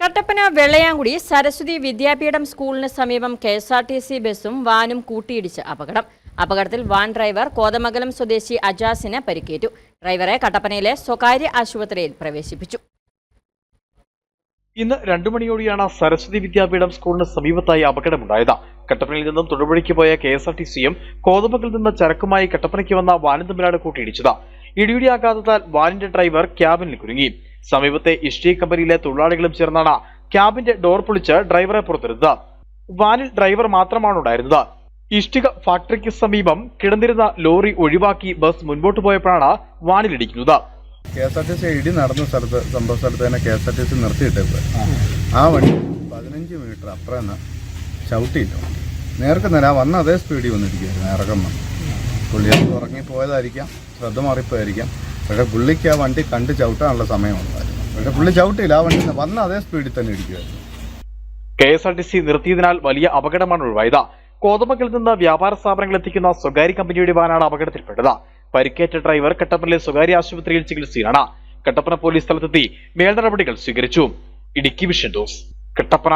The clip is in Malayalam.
കട്ടപ്പന വെള്ളയാങ്കുടി സരസ്വതി വിദ്യാപീഠം സ്കൂളിന് സമീപം K S R T C ബസും വാനും കൂട്ടിയിടിച്ച് അപകടം. അപകടത്തിൽ വാൻ ഡ്രൈവർ കോതമംഗലം സ്വദേശി അജാസിന് പരിക്കേറ്റു. ഡ്രൈവറെ കട്ടപ്പനയിലെ സ്വകാര്യ ആശുപത്രിയിൽ പ്രവേശിപ്പിച്ചു. ഇന്ന് രണ്ടു മണിയോടെയാണ് സരസ്വതി വിദ്യാപീഠം സ്കൂളിന് സമീപത്തായി അപകടമുണ്ടായത്. കട്ടപ്പനയിൽ നിന്നും തൊടുപുഴയ്ക്ക് പോയ കെ എസ് ആർ ടി സിയും കോതമംഗലിൽ നിന്ന് ചരക്കുമായി കട്ടപ്പനയ്ക്ക് വന്ന വാനും തമ്മിലാണ് കൂട്ടിയിടിച്ചത്. ഇടിയുടെ ആഘാതത്താൽ വാനിന്റെ ഡ്രൈവർ ക്യാബിനിൽ കുരുങ്ങി. സമീപത്തെ ഇഷ്ടി കമ്പനിയിലെ തൊഴിലാളികളും ചേർന്നാണ് ക്യാബിന്റെ ഡോർ പൊളിച്ച് ഡ്രൈവറെ പുറത്തെടുത്തത് വാനിൽ ഡ്രൈവർ മാത്രമാണ് ഉണ്ടായിരുന്നത്. ഇഷ്ടിക ഫാക്ടറിക്ക് സമീപം കിടന്നിരുന്ന ലോറി ഒഴിവാക്കി ബസ് മുൻപോട്ട് പോയപ്പോഴാണ് വാനിലിടിക്കുന്നത് K S R T C ഇടി നടന്ന സ്ഥലത്ത് സംഭവ സ്ഥലത്ത് തന്നെ K S R T C നിർത്തിയിട്ടത് ആ വണ്ടി പതിനഞ്ച് മീറ്റർ അപ്പുറം നിന്ന് ചവിട്ടിയില്ല നേർക്ക് നേരെ വന്ന അതേ സ്പീഡിൽ വന്നിരിക്കുകയായിരുന്നു. ഇറക്കം വന്നു. പുള്ളി അത് ഉറങ്ങി പോയതായിരിക്കാം ശ്രദ്ധ മാറിപ്പോയായിരിക്കാം പക്ഷേ പുള്ളിക്ക് ആ വണ്ടി കണ്ട് ചവിട്ടാനുള്ള സമയമുണ്ടായിരുന്നു പക്ഷേ പുള്ളി ചവിട്ടിയില്ല. ആ വണ്ടി വന്ന അതേ സ്പീഡിൽ തന്നെ ഇരിക്കുമായിരുന്നു K S R T C നിർത്തിയതിനാൽ വലിയ അപകടമാണ് ഒഴിവായത് കോതമംഗലിൽ നിന്ന് വ്യാപാര സ്ഥാപനങ്ങൾ എത്തിക്കുന്ന സ്വകാര്യ കമ്പനിയുടെ വാനാണ് അപകടത്തിൽപ്പെട്ടത്. പരിക്കേറ്റ ഡ്രൈവർ കട്ടപ്പനയിലെ സ്വകാര്യ ആശുപത്രിയിൽ ചികിത്സയിലാണ്. കട്ടപ്പന പോലീസ് സ്ഥലത്തെത്തി മേൽ നടപടികൾ സ്വീകരിച്ചു. ഇടുക്കി വിഷൻ ഡോസ് കട്ടപ്പന.